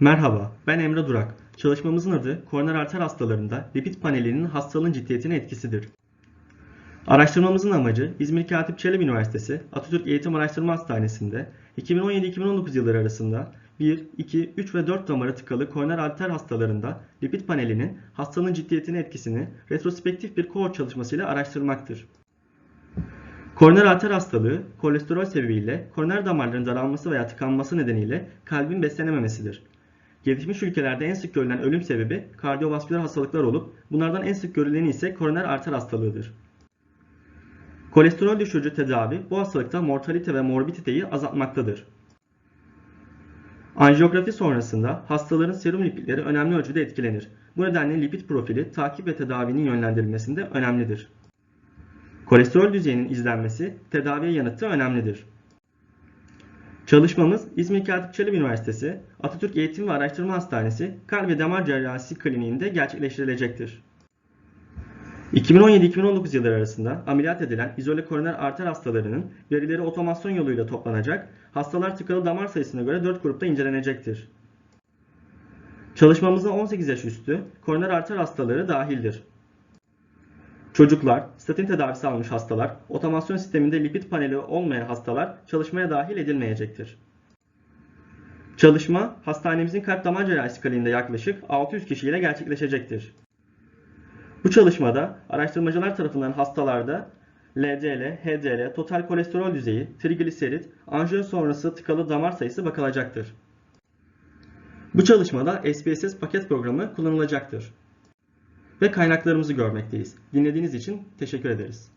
Merhaba, ben Emre Durak. Çalışmamızın adı koroner arter hastalarında lipid panelinin hastalığın ciddiyetine etkisidir. Araştırmamızın amacı İzmir Katip Çelebi Üniversitesi Atatürk Eğitim Araştırma Hastanesi'nde 2017-2019 yılları arasında 1, 2, 3 ve 4 damara tıkalı koroner arter hastalarında lipid panelinin hastalığın ciddiyetine etkisini retrospektif bir kohort çalışmasıyla araştırmaktır. Koroner arter hastalığı, kolesterol sebebiyle koroner damarların daralması veya tıkanması nedeniyle kalbin beslenememesidir. Gelişmiş ülkelerde en sık görülen ölüm sebebi kardiyovasküler hastalıklar olup bunlardan en sık görüleni ise koroner arter hastalığıdır. Kolesterol düşürücü tedavi bu hastalıkta mortalite ve morbiditeyi azaltmaktadır. Anjiyografi sonrasında hastaların serum lipidleri önemli ölçüde etkilenir. Bu nedenle lipid profili takip ve tedavinin yönlendirilmesinde önemlidir. Kolesterol düzeyinin izlenmesi tedaviye yanıtı önemlidir. Çalışmamız İzmir Katip Çelebi Üniversitesi Atatürk Eğitim ve Araştırma Hastanesi Kalp ve Damar Cerrahisi Kliniğinde gerçekleştirilecektir. 2017-2019 yılları arasında ameliyat edilen izole koroner arter hastalarının verileri otomasyon yoluyla toplanacak, hastalar tıkalı damar sayısına göre 4 grupta incelenecektir. Çalışmamıza 18 yaş üstü koroner arter hastaları dahildir. Çocuklar, statin tedavisi almış hastalar, otomasyon sisteminde lipid paneli olmayan hastalar çalışmaya dahil edilmeyecektir. Çalışma, hastanemizin kalp damar cerrahisi kliniğinde yaklaşık 600 kişiyle gerçekleşecektir. Bu çalışmada araştırmacılar tarafından hastalarda LDL, HDL, total kolesterol düzeyi, trigliserit, anjiyo sonrası tıkalı damar sayısı bakılacaktır. Bu çalışmada SPSS paket programı kullanılacaktır. Ve kaynaklarımızı görmekteyiz. Dinlediğiniz için teşekkür ederiz.